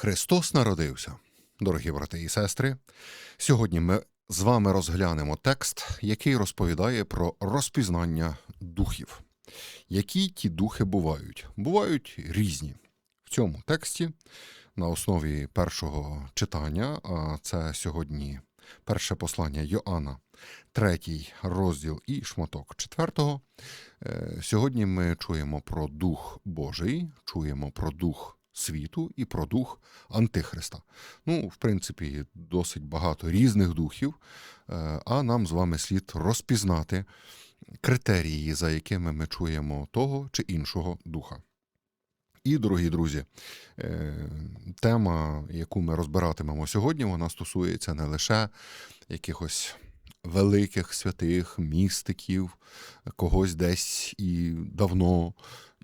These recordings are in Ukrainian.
Христос народився, дорогі брати і сестри. Сьогодні ми з вами розглянемо текст, який розповідає про розпізнання духів. Які ті духи бувають? Бувають різні. В цьому тексті, на основі першого читання, а це сьогодні перше послання Йоанна, третій розділ і шматок четвертого. Е, Сьогодні ми чуємо про Дух Божий, чуємо про Дух світу і про Дух Антихриста. Ну, в принципі, досить багато різних духів, е, а нам з вами слід розпізнати критерії, за якими ми чуємо того чи іншого духа. І, дорогі друзі, е, тема, яку ми розбиратимемо сьогодні, вона стосується не лише якихось великих святих містиків, когось десь і давно,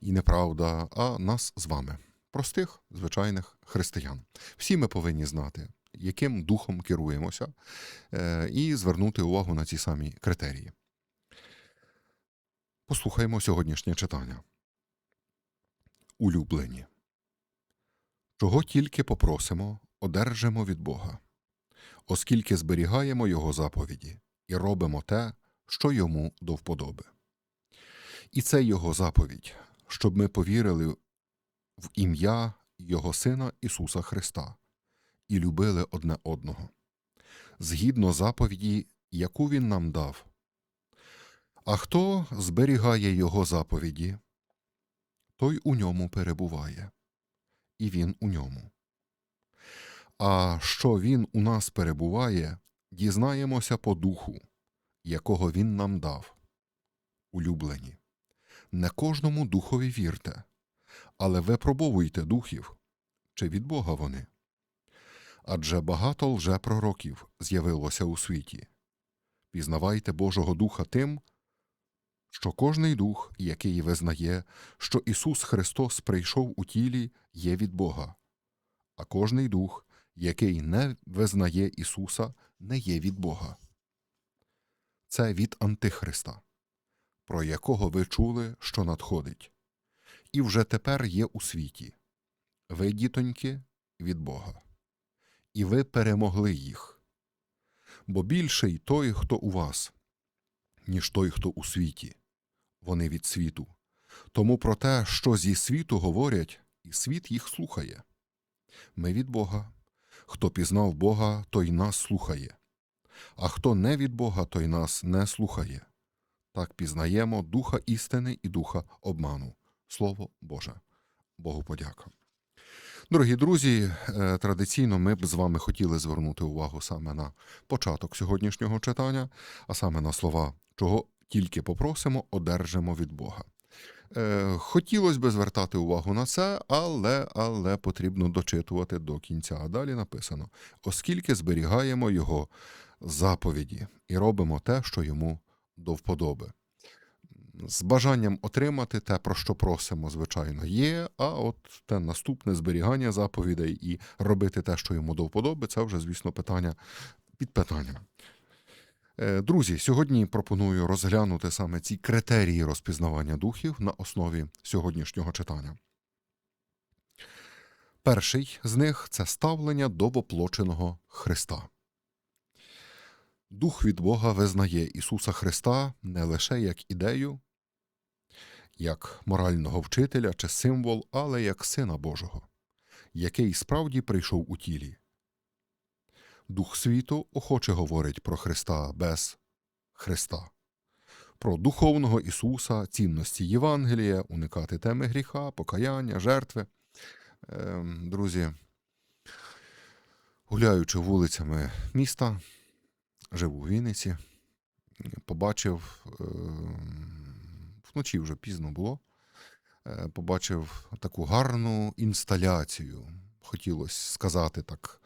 і неправда, а нас з вами, простих, звичайних християн. Всі ми повинні знати, яким духом керуємося, е, і звернути увагу на ці самі критерії. Послухаймо сьогоднішнє читання. Улюблені. Чого тільки попросимо, одержимо від Бога, оскільки зберігаємо Його заповіді і робимо те, що йому до вподоби. І це Його заповідь, щоб ми повірили в ім'я Його Сина Ісуса Христа і любили одне одного, згідно заповіді, яку Він нам дав. А хто зберігає Його заповіді, той у ньому перебуває, і він у ньому. А що він у нас перебуває, дізнаємося по духу, якого він нам дав. Улюблені. Не кожному духові вірте, але випробовуйте духів, чи від Бога вони. Адже багато лжепророків з'явилося у світі. Пізнавайте Божого Духа тим, що кожний дух, який визнає, що Ісус Христос прийшов у тілі, є від Бога, а кожний дух, який не визнає Ісуса, не є від Бога. Це від Антихриста, про якого ви чули, що надходить, і вже тепер є у світі. Ви, дітоньки, від Бога, і ви перемогли їх. Бо більший той, хто у вас, ніж той, хто у світі вони від світу. Тому про те, що зі світу говорять, і світ їх слухає. Ми від Бога. Хто пізнав Бога, той нас слухає, а хто не від Бога, той нас не слухає. Так пізнаємо духа істини і духа обману. Слово Боже. Богу подяка. Дорогі друзі, е, традиційно ми б з вами хотіли звернути увагу саме на початок сьогоднішнього читання, а саме на слова, чого тільки попросимо, одержимо від Бога. Е, Хотілося б звертати увагу на це, але, але потрібно дочитувати до кінця. А далі написано: оскільки зберігаємо його заповіді і робимо те, що йому до вподоби. З бажанням отримати те, про що просимо, звичайно, є. А от те наступне зберігання заповідей і робити те, що йому до вподоби, це вже, звісно, питання під питанням. Е, Друзі, сьогодні пропоную розглянути саме ці критерії розпізнавання духів на основі сьогоднішнього читання. Перший з них це ставлення до воплоченого Христа. Дух від Бога визнає Ісуса Христа не лише як ідею, як морального вчителя чи символ, але як Сина Божого, який справді прийшов у тілі. Дух світу охоче говорить про Христа без Христа, про духовного Ісуса, цінності Євангелія, уникати теми гріха, покаяння, жертви. Е, Друзі, гуляючи вулицями міста, живу в Вінниці, побачив, е, вночі вже пізно було, е, побачив таку гарну інсталяцію. Хотілося сказати так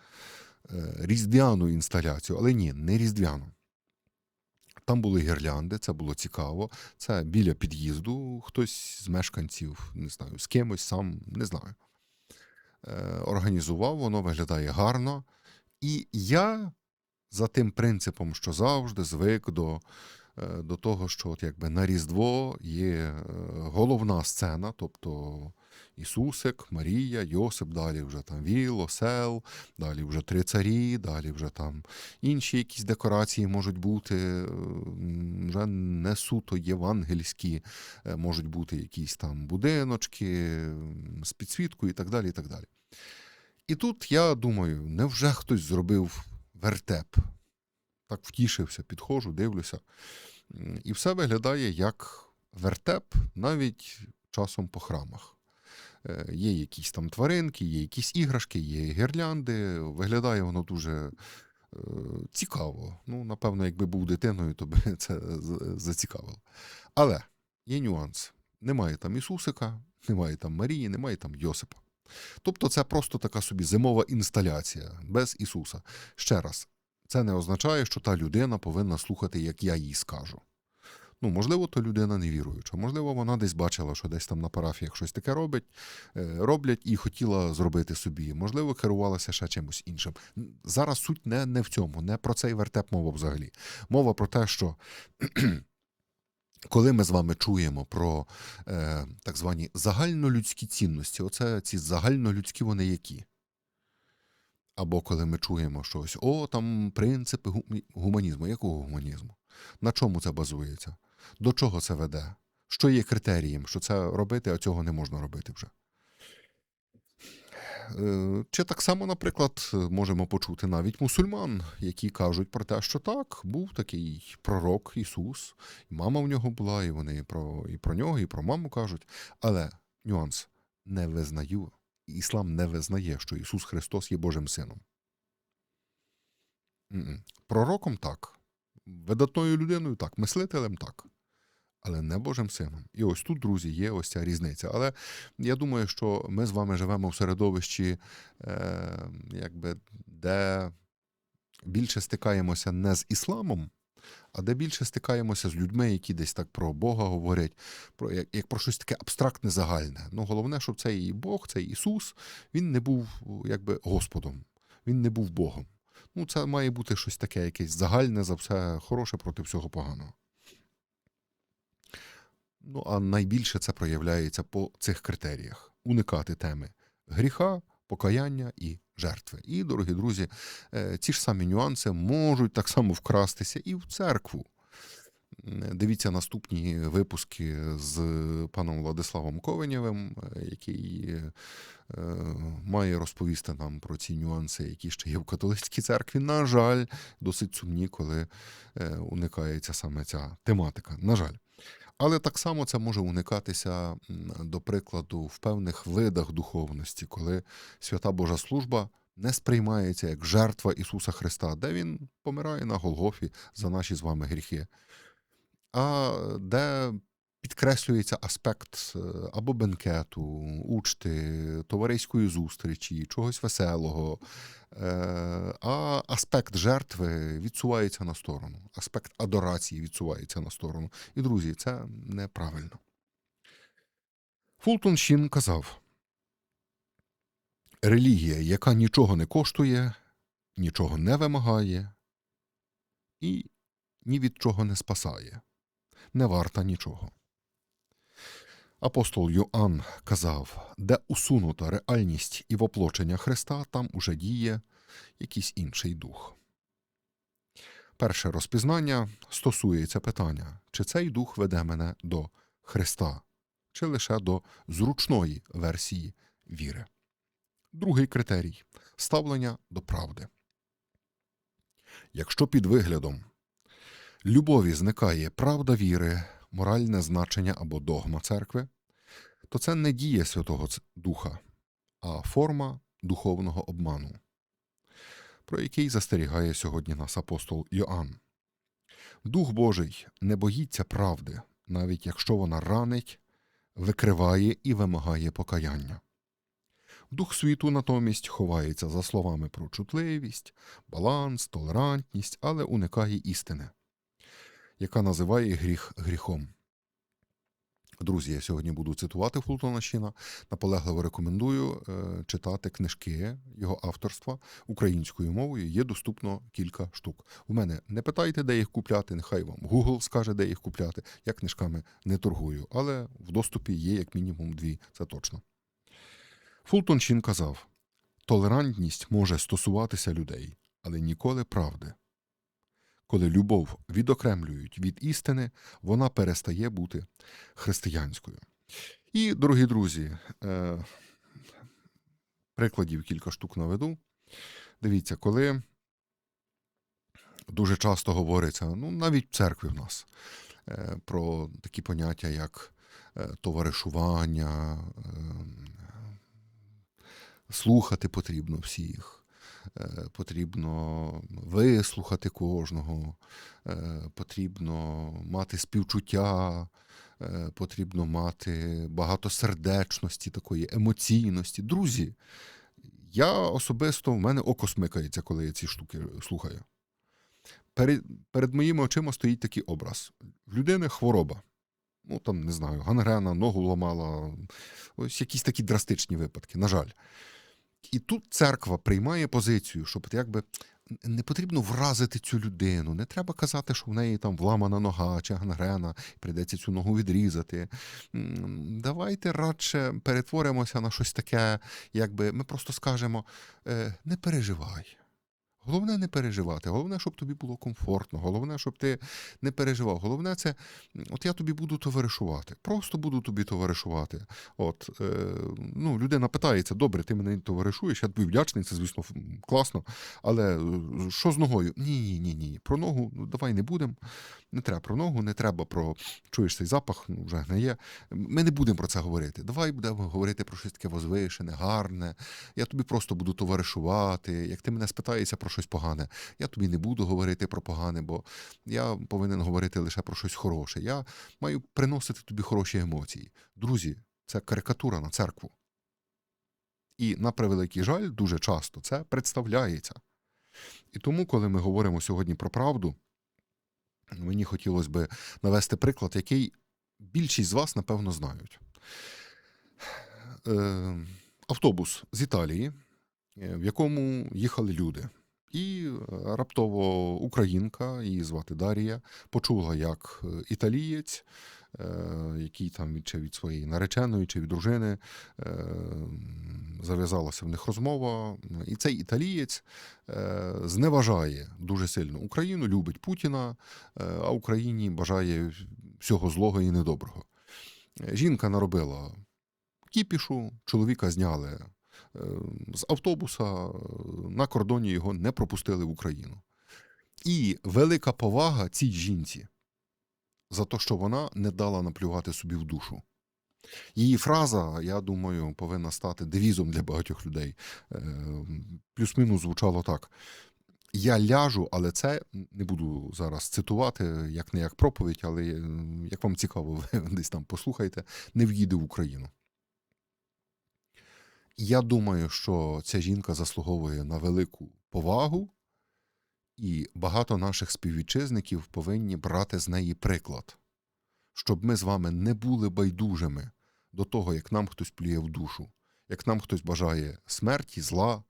е, різдвяну інсталяцію, але ні, не різдвяну. Там були гірлянди, це було цікаво. Це біля під'їзду, хтось з мешканців, не знаю, з кимось сам, не знаю. Е, Організував, воно виглядає гарно. І я за тим принципом, що завжди звик до, до того, що от якби на Різдво є е, головна сцена, тобто Ісусик, Марія, Йосип, далі вже там Віл, Осел, далі вже три царі, далі вже там інші якісь декорації можуть бути, е, вже не суто євангельські, е, можуть бути якісь там будиночки з підсвіткою і так далі. І так далі. І тут я думаю, невже хтось зробив вертеп? Так втішився, підходжу, дивлюся. І все виглядає як вертеп навіть часом по храмах. Е, Є якісь там тваринки, є якісь іграшки, є гірлянди. Виглядає воно дуже е, цікаво. Ну, напевно, якби був дитиною, то би це зацікавило. Але є нюанс: немає там Ісусика, немає там Марії, немає там Йосипа. Тобто це просто така собі зимова інсталяція без Ісуса. Ще раз, це не означає, що та людина повинна слухати, як я їй скажу. Ну, можливо, то людина невіруюча, можливо, вона десь бачила, що десь там на парафіях щось таке робить, е, роблять і хотіла зробити собі. Можливо, керувалася ще чимось іншим. Зараз суть не, не в цьому, не про цей вертеп мова взагалі. Мова про те, що коли ми з вами чуємо про е, так звані загальнолюдські цінності, оце ці загальнолюдські вони які? Або коли ми чуємо щось, о, там принципи гу- гуманізму. Якого гуманізму? На чому це базується? До чого це веде? Що є критерієм, що це робити, а цього не можна робити вже? Е, Чи так само, наприклад, можемо почути навіть мусульман, які кажуть про те, що так, був такий пророк Ісус, і мама в нього була, і вони про, і про нього, і про маму кажуть. Але нюанс не визнаю. Іслам не визнає, що Ісус Христос є Божим Сином. Пророком так, видатною людиною так, мислителем так, але не Божим Сином. І ось тут, друзі, є ось ця різниця. Але я думаю, що ми з вами живемо в середовищі, е, якби, де більше стикаємося не з ісламом, а де більше стикаємося з людьми, які десь так про Бога говорять, про, як, як про щось таке абстрактне загальне. Ну, головне, щоб цей Бог, цей Ісус, він не був якби Господом, він не був Богом. Ну, це має бути щось таке, якесь загальне за все хороше проти всього поганого. Ну, а найбільше це проявляється по цих критеріях: уникати теми гріха, покаяння і жертви. І, дорогі друзі, е, ці ж самі нюанси можуть так само вкрастися і в церкву. Дивіться наступні випуски з паном Владиславом Ковенєвим, е, який е, має розповісти нам про ці нюанси, які ще є в католицькій церкві. На жаль, досить сумні, коли уникається саме ця тематика. На жаль. Але так само це може уникатися, до прикладу, в певних видах духовності, коли свята Божа служба не сприймається як жертва Ісуса Христа, де Він помирає на Голгофі за наші з вами гріхи, а де підкреслюється аспект е, або бенкету, учти, товариської зустрічі, чогось веселого, е, а аспект жертви відсувається на сторону, аспект адорації відсувається на сторону. І, друзі, це неправильно. Фултон Шін казав: релігія, яка нічого не коштує, нічого не вимагає і ні від чого не спасає, не варта нічого. Апостол Йоанн казав, де усунута реальність і воплочення Христа, там уже діє якийсь інший дух. Перше розпізнання стосується питання, чи цей дух веде мене до Христа, чи лише до зручної версії віри. Другий критерій ставлення до правди. Якщо під виглядом любові зникає правда віри, моральне значення або догма церкви, то це не дія Святого Духа, а форма духовного обману, про який застерігає сьогодні нас апостол Йоанн. Дух Божий не боїться правди, навіть якщо вона ранить, викриває і вимагає покаяння. Дух світу натомість ховається за словами про чутливість, баланс, толерантність, але уникає істини, яка називає гріх гріхом. Друзі, я сьогодні буду цитувати Фултона Щіна. Наполегливо рекомендую е, читати книжки його авторства українською мовою. Є доступно кілька штук. У мене не питайте, де їх купляти. Нехай вам Google скаже, де їх купляти. Я книжками не торгую, але в доступі є як мінімум дві. Це точно. Фултон Шін казав: толерантність може стосуватися людей, але ніколи правди. Коли любов відокремлюють від істини, вона перестає бути християнською. І, дорогі друзі, е, прикладів кілька штук наведу. Дивіться, коли дуже часто говориться, ну навіть в церкві в нас, е, про такі поняття, як е, товаришування, е, слухати потрібно всіх, потрібно вислухати кожного, е, потрібно мати співчуття, е, потрібно мати багатосердечності, такої емоційності. Друзі, я особисто в мене око смикається, коли я ці штуки слухаю. Перед, перед моїми очима стоїть такий образ. В людини хвороба. Ну, там, не знаю, гангрена, ногу ламала, ось якісь такі драстичні випадки, на жаль. І тут церква приймає позицію, що якби не потрібно вразити цю людину. Не треба казати, що в неї там вламана нога чи гангрена, і прийдеться цю ногу відрізати. Давайте радше перетворимося на щось таке, якби ми просто скажемо: е, не переживай. Головне не переживати, головне, щоб тобі було комфортно, головне, щоб ти не переживав. Головне, це от я тобі буду товаришувати. Просто буду тобі товаришувати. От, е, ну, людина питається, добре, ти мене товаришуєш, я тобі вдячний, це, звісно, класно. Але е, що з ногою? Ні, ні, ні, ні. Про ногу ну, давай не будемо. Не треба про ногу, не треба про чуєш цей запах, ну вже гниє. Ми не будемо про це говорити. Давай будемо говорити про щось таке возвишене, гарне. Я тобі просто буду товаришувати. Як ти мене спитаєшся про щось погане, я тобі не буду говорити про погане, бо я повинен говорити лише про щось хороше. Я маю приносити тобі хороші емоції. Друзі, це карикатура на церкву. І на превеликий жаль, дуже часто це представляється. І тому, коли ми говоримо сьогодні про правду, мені хотілося би навести приклад, який більшість з вас, напевно, знають. Е, автобус з Італії, е, в якому їхали люди. І раптово українка, її звати Дарія, почула, як е, італієць, який там чи від своєї нареченої, чи від дружини е, зав'язалася в них розмова. І цей італієць е, зневажає дуже сильно Україну, любить Путіна, е, а Україні бажає всього злого і недоброго. Е, Жінка наробила кіпішу, чоловіка зняли е, з автобуса, е, на кордоні його не пропустили в Україну. І велика повага цій жінці за те, що вона не дала наплювати собі в душу. Її фраза, я думаю, повинна стати девізом для багатьох людей. Е, Плюс-мінус звучало так. Я ляжу, але це не буду зараз цитувати, як не як проповідь, але е, як вам цікаво, ви десь там послухайте, не в'їде в Україну. Я думаю, що ця жінка заслуговує на велику повагу, і багато наших співвітчизників повинні брати з неї приклад, щоб ми з вами не були байдужими до того, як нам хтось плює в душу, як нам хтось бажає смерті, зла,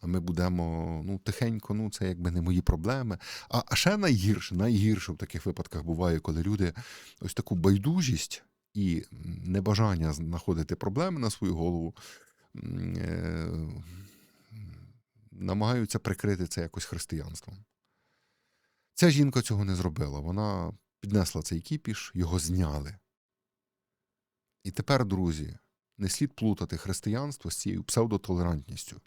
а ми будемо ну, тихенько, ну це якби не мої проблеми. А, а ще найгірше, найгірше в таких випадках буває, коли люди ось таку байдужість і небажання знаходити проблеми на свою голову е, намагаються прикрити це якось християнством. Ця жінка цього не зробила. Вона піднесла цей кіпіш, його зняли. І тепер, друзі, не слід плутати християнство з цією псевдотолерантністю.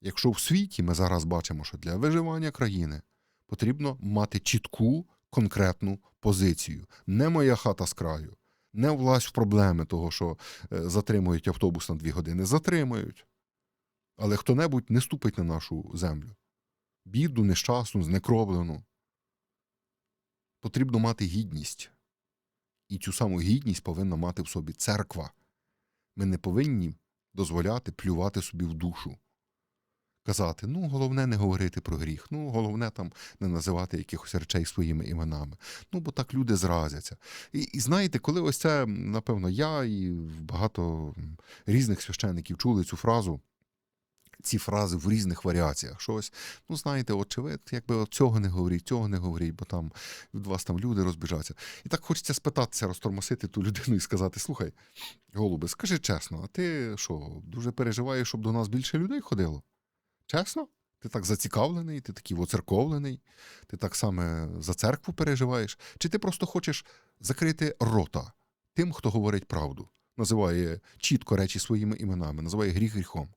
Якщо в світі ми зараз бачимо, що для виживання країни потрібно мати чітку конкретну позицію. Не моя хата з краю, не влазь в проблеми того, що е, затримують автобус на дві години. Затримують. Але хто-небудь не ступить на нашу землю. Бідну, нещасну, знекровлену. Потрібно мати гідність. І цю саму гідність повинна мати в собі церква. Ми не повинні дозволяти плювати собі в душу. Казати, ну, головне не говорити про гріх, ну, головне там не називати якихось речей своїми іменами. Ну, бо так люди зразяться. І, і знаєте, коли ось це, напевно, я і багато різних священиків чули цю фразу, ці фрази в різних варіаціях. Що ось, ну знаєте, ви якби цього не говоріть, цього не говоріть, бо там від вас там люди розбіжаться. І так хочеться спитатися, розтормосити ту людину і сказати: слухай, голубе, скажи чесно, а ти що, дуже переживаєш, щоб до нас більше людей ходило? Чесно? Ти так зацікавлений, ти такий воцерковлений, ти так саме за церкву переживаєш? Чи ти просто хочеш закрити рота тим, хто говорить правду, називає чітко речі своїми іменами, називає гріх гріхом?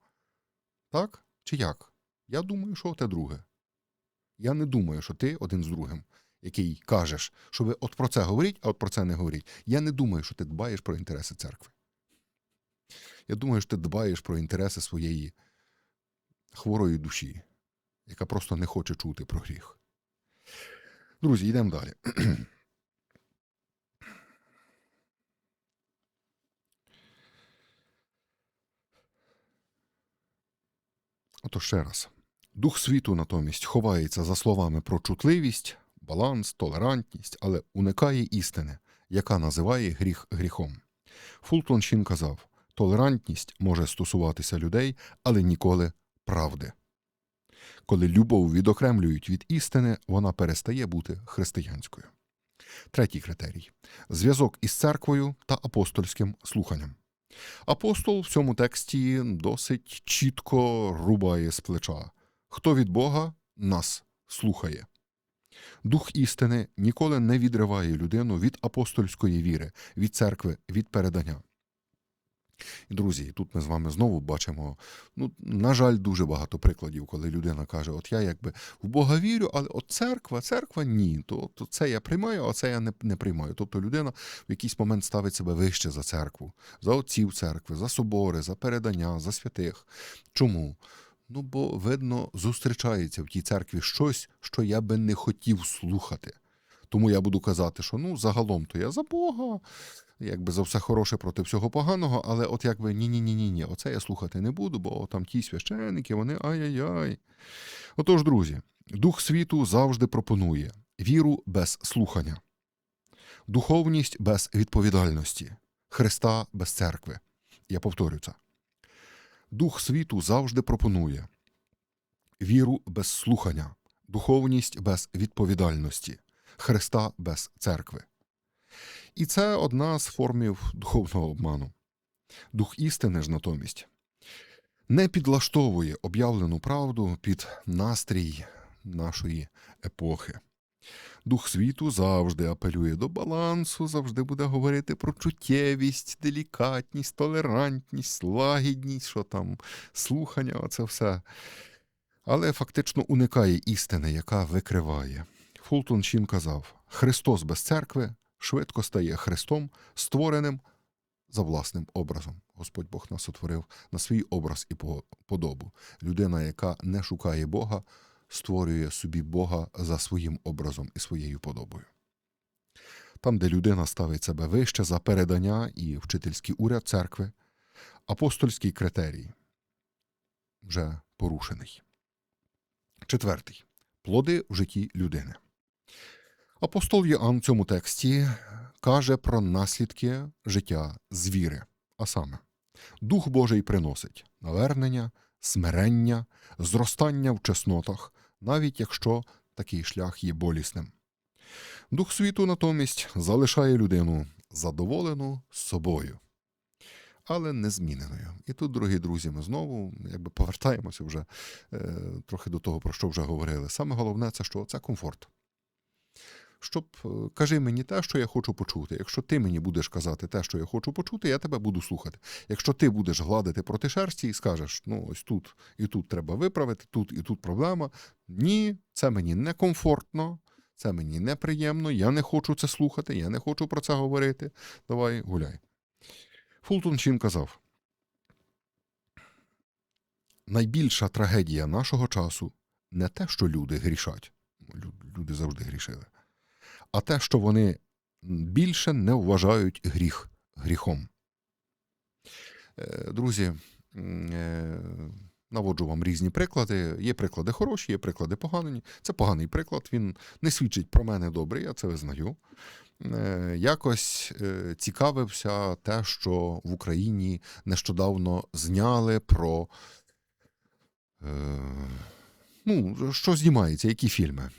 Так? Чи як? Я думаю, що те друге. Я не думаю, що ти один з другим, який кажеш, що ви от про це говоріть, а от про це не говоріть. Я не думаю, що ти дбаєш про інтереси церкви. Я думаю, що ти дбаєш про інтереси своєї хворої душі, яка просто не хоче чути про гріх. Друзі, йдемо далі. Ото ще раз. Дух світу натомість ховається за словами про чутливість, баланс, толерантність, але уникає істини, яка називає гріх гріхом. Фултон Шін казав: толерантність може стосуватися людей, але ніколи правди. Коли любов відокремлюють від істини, вона перестає бути християнською. Третій критерій зв'язок із церквою та апостольським слуханням. Апостол в цьому тексті досить чітко рубає з плеча. Хто від Бога нас слухає. Дух істини ніколи не відриває людину від апостольської віри, від церкви, від передання. І, друзі, тут ми з вами знову бачимо, ну, на жаль, дуже багато прикладів, коли людина каже: От я якби в Бога вірю, але от церква, церква ні. То, то це я приймаю, а це я не, не приймаю. Тобто людина в якийсь момент ставить себе вище за церкву, за отців церкви, за собори, за передання, за святих. Чому? Ну, бо, видно, зустрічається в тій церкві щось, що я би не хотів слухати. Тому я буду казати, що ну, загалом то я за Бога, якби за все хороше проти всього поганого, але от якби ні-ні-ні, ні оце я слухати не буду, бо там ті священники, вони ай-яй-яй. Отож, друзі, Дух світу завжди пропонує віру без слухання, духовність без відповідальності, Христа без церкви. Я повторю це. Дух світу завжди пропонує віру без слухання, духовність без відповідальності, Христа без церкви. І це одна з формів духовного обману. Дух істини ж натомість не підлаштовує об'явлену правду під настрій нашої епохи. Дух світу завжди апелює до балансу, завжди буде говорити про чуттєвість, делікатність, толерантність, лагідність, що там, слухання, оце все. Але фактично уникає істини, яка викриває. Фултон Шін казав: Христос без церкви швидко стає Христом, створеним за власним образом. Господь Бог нас утворив на свій образ і подобу. Людина, яка не шукає Бога, створює собі Бога за своїм образом і своєю подобою. Там, де людина ставить себе вище за передання і вчительський уряд церкви, апостольський критерій вже порушений. Четвертий плоди в житті людини. Апостол Йоанн в цьому тексті каже про наслідки життя з віри, а саме, Дух Божий приносить навернення, смирення, зростання в чеснотах, навіть якщо такий шлях є болісним. Дух світу натомість залишає людину задоволену собою, але не зміненою. І тут, дорогі друзі, ми знову якби повертаємося вже е, трохи до того, про що вже говорили. Саме головне, це що це комфорт щоб е, кажи мені те, що я хочу почути. Якщо ти мені будеш казати те, що я хочу почути, я тебе буду слухати. Якщо ти будеш гладити проти шерсті і скажеш, ну ось тут і тут треба виправити, тут і тут проблема. Ні, це мені некомфортно, це мені неприємно, я не хочу це слухати, я не хочу про це говорити. Давай гуляй. Фултон Чін казав. Найбільша трагедія нашого часу не те, що люди грішать. Люди завжди грішили а те, що вони більше не вважають гріх гріхом. Е, друзі, е, наводжу вам різні приклади. Є приклади хороші, є приклади погані. Це поганий приклад, він не свідчить про мене добре, я це визнаю. Е, якось цікавився те, що в Україні нещодавно зняли про ну, що знімається, які фільми?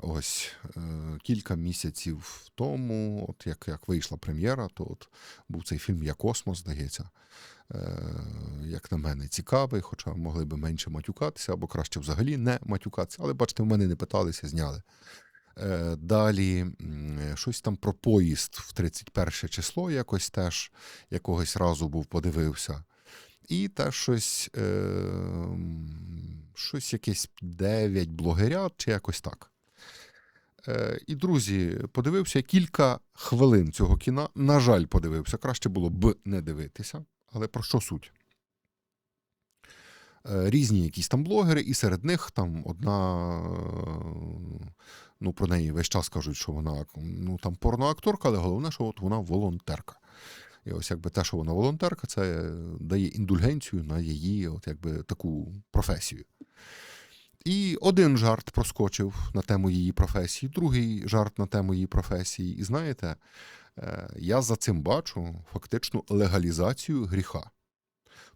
Ось е, кілька місяців тому, от як, як вийшла прем'єра, то от був цей фільм Я космос, здається. Е, як на мене, цікавий, хоча могли би менше матюкатися, або краще взагалі не матюкатися. Але бачите, в мене не питалися, зняли. Е, Далі щось там про поїзд в 31 число, якось теж якогось разу був, подивився. І теж щось, щось якесь 9 блогерят, чи якось так. Е, і, друзі, подивився кілька хвилин цього кіна. На жаль, подивився. Краще було б не дивитися. Але про що суть? Е, Різні якісь там блогери, і серед них там одна, ну про неї весь час кажуть, що вона ну, там порноакторка, але головне, що от вона волонтерка. І ось якби те, що вона волонтерка, це дає індульгенцію на її от якби таку професію. І один жарт проскочив на тему її професії, другий жарт на тему її професії. І знаєте, е, я за цим бачу фактично легалізацію гріха.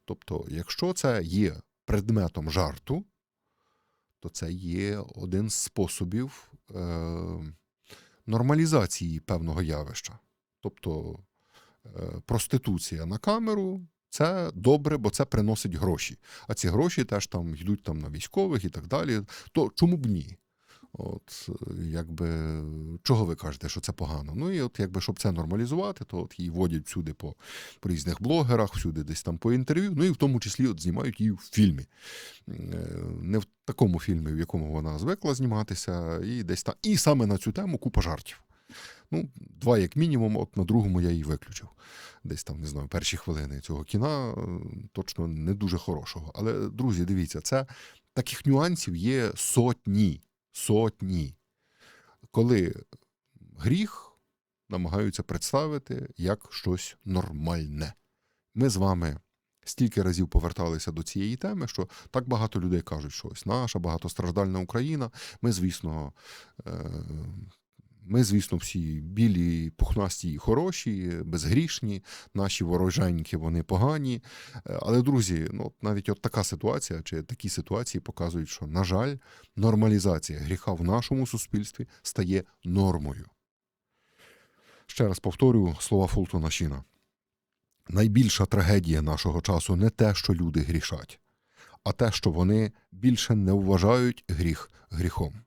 Тобто, якщо це є предметом жарту, то це є один з способів е, нормалізації певного явища. Тобто проституція на камеру це добре, бо це приносить гроші. А ці гроші теж там йдуть там на військових і так далі. То чому б ні? От якби чого ви кажете, що це погано? Ну і от якби щоб це нормалізувати, то от її водять всюди по, по різних блогерах, всюди десь там по інтерв'ю. Ну і в тому числі от знімають її в фільмі. Е, Не в такому фільмі, в якому вона звикла зніматися, і десь там. І саме на цю тему купа жартів. Ну, два, як мінімум, от на другому я її виключив. Десь там, не знаю, перші хвилини цього кіна е, точно не дуже хорошого. Але, друзі, дивіться, це таких нюансів є сотні. Сотні. Коли гріх намагаються представити як щось нормальне. Ми з вами стільки разів поверталися до цієї теми, що так багато людей кажуть, що ось наша багатостраждальна Україна. Ми, звісно, е, ми, звісно, всі білі, пухнасті і хороші, безгрішні, наші вороженьки, вони погані. Е, Але, друзі, ну навіть от така ситуація чи такі ситуації показують, що, на жаль, нормалізація гріха в нашому суспільстві стає нормою. Ще раз повторю слова Фултона Шіна. Найбільша трагедія нашого часу не те, що люди грішать, а те, що вони більше не вважають гріх гріхом.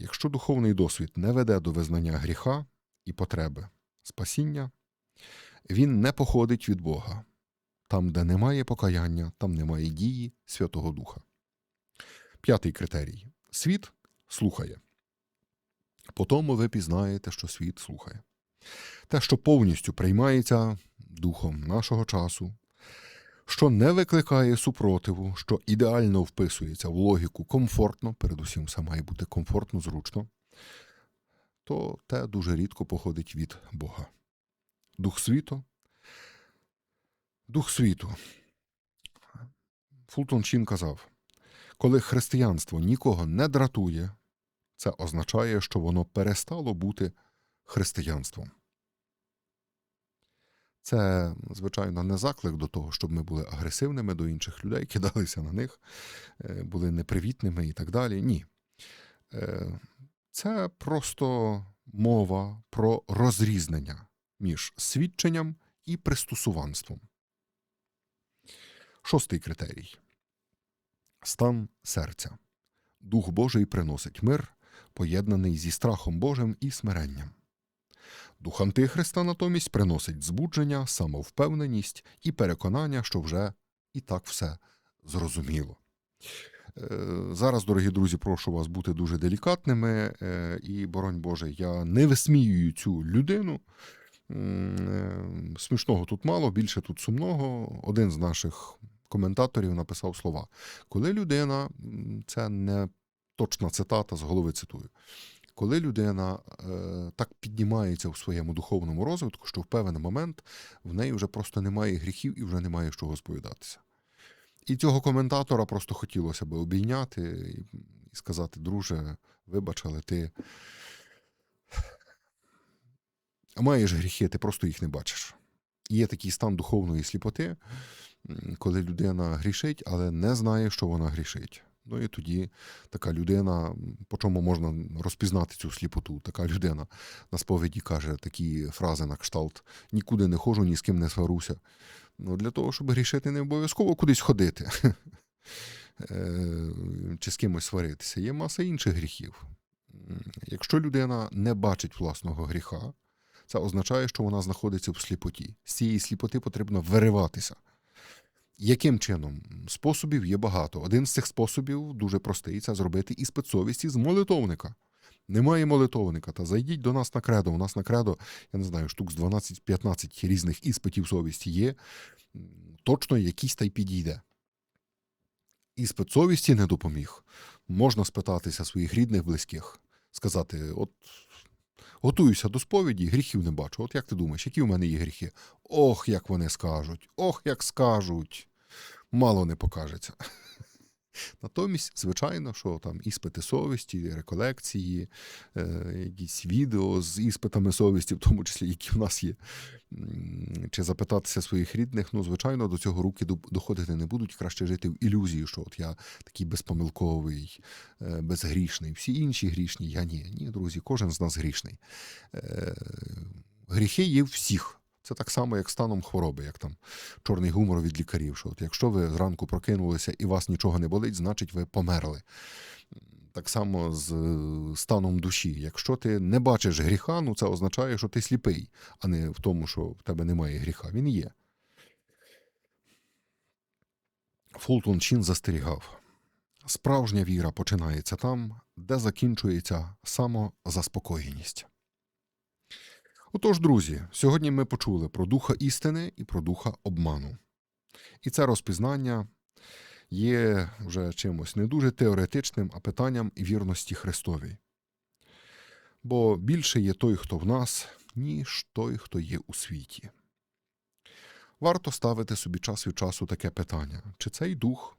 Якщо духовний досвід не веде до визнання гріха і потреби спасіння, він не походить від Бога. Там, де немає покаяння, там немає дії Святого Духа. П'ятий критерій. Світ слухає. По тому ви пізнаєте, що світ слухає. Те, що повністю приймається духом нашого часу, що не викликає супротиву, що ідеально вписується в логіку комфортно, передусім все має бути комфортно, зручно, то те дуже рідко походить від Бога. Дух світу. Дух світу. Фултон Чін казав, коли християнство нікого не дратує, це означає, що воно перестало бути християнством. Це, звичайно, не заклик до того, щоб ми були агресивними до інших людей, кидалися на них, е, були непривітними і так далі. Ні. Е, Це просто мова про розрізнення між свідченням і пристосуванством. Шостий критерій стан серця. Дух Божий приносить мир, поєднаний зі страхом Божим і смиренням. Дух Антихриста натомість приносить збудження, самовпевненість і переконання, що вже і так все зрозуміло. Е, Зараз, дорогі друзі, прошу вас бути дуже делікатними, е, і, боронь Боже, я не висміюю цю людину. Е, Смішного тут мало, більше тут сумного. Один з наших коментаторів написав слова: коли людина, це не точна цитата з голови цитую. Коли людина е, так піднімається в своєму духовному розвитку, що в певний момент в неї вже просто немає гріхів і вже немає з чого сповідатися. І цього коментатора просто хотілося би обійняти і, сказати, друже, вибач, але ти маєш гріхи, ти просто їх не бачиш. Є такий стан духовної сліпоти, коли людина грішить, але не знає, що вона грішить. Ну і тоді така людина, по чому можна розпізнати цю сліпоту? Така людина на сповіді каже такі фрази на кшталт: нікуди не ходжу, ні з ким не сварюся. Ну, для того, щоб грішити, не обов'язково кудись ходити. Е, Чи з кимось сваритися. Є маса інших гріхів. Якщо людина не бачить власного гріха, це означає, що вона знаходиться в сліпоті. З цієї сліпоти потрібно вириватися. Яким чином? Способів є багато. Один з цих способів дуже простий це зробити іспит совісті з молитовника. Немає молитовника, та зайдіть до нас на кредо. У нас на кредо, я не знаю, штук з 12-15 різних іспитів совісті є. Точно якийсь та й підійде. Іспит совісті не допоміг. Можна спитатися своїх рідних, близьких, сказати: от готуюся до сповіді, гріхів не бачу. От як ти думаєш, які в мене є гріхи? Ох, як вони скажуть, ох, як скажуть. Мало не покажеться. Натомість, звичайно, що там іспити совісті, реколекції, е, якісь відео з іспитами совісті, в тому числі, які в нас є, чи запитатися своїх рідних, ну, звичайно, до цього руки доходити не будуть. Краще жити в ілюзії, що от я такий безпомилковий, е, безгрішний. Всі інші грішні, я ні. Ні, друзі, кожен з нас грішний. Е, Гріхи є всіх. Це так само, як станом хвороби, як там чорний гумор від лікарів. Що от якщо ви зранку прокинулися і вас нічого не болить, значить ви померли. Так само з е, станом душі. Якщо ти не бачиш гріха, ну це означає, що ти сліпий, а не в тому, що в тебе немає гріха. Він є. Фултон Чин застерігав. Справжня віра починається там, де закінчується самозаспокоєність. Отож, друзі, сьогодні ми почули про духа істини і про духа обману. І це розпізнання є вже чимось не дуже теоретичним, а питанням вірності Христовій. Бо більше є той, хто в нас, ніж той, хто є у світі. Варто ставити собі час від часу таке питання: чи цей дух,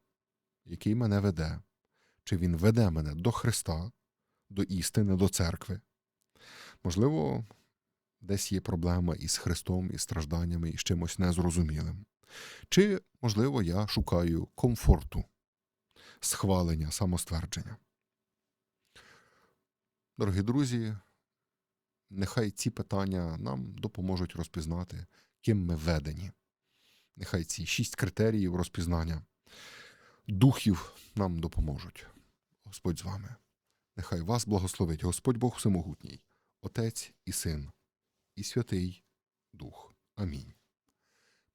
який мене веде, чи він веде мене до Христа, до істини, до церкви? Можливо, десь є проблема із Христом, із стражданнями, і з чимось незрозумілим. Чи, можливо, я шукаю комфорту, схвалення, самоствердження. Дорогі друзі, нехай ці питання нам допоможуть розпізнати, ким ми ведені. Нехай ці шість критеріїв розпізнання духів нам допоможуть. Господь з вами. Нехай вас благословить Господь Бог Всемогутній, Отець і Син, і Святий Дух. Амінь.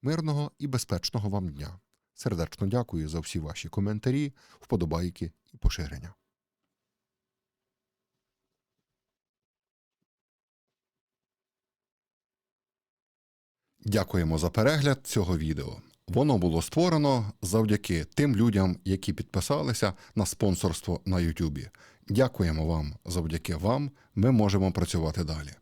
Мирного і безпечного вам дня. Сердечно дякую за всі ваші коментарі, вподобайки і поширення. Дякуємо за перегляд цього відео. Воно було створено завдяки тим людям, які підписалися на спонсорство на Ютубі. Дякуємо вам. Завдяки вам ми можемо працювати далі.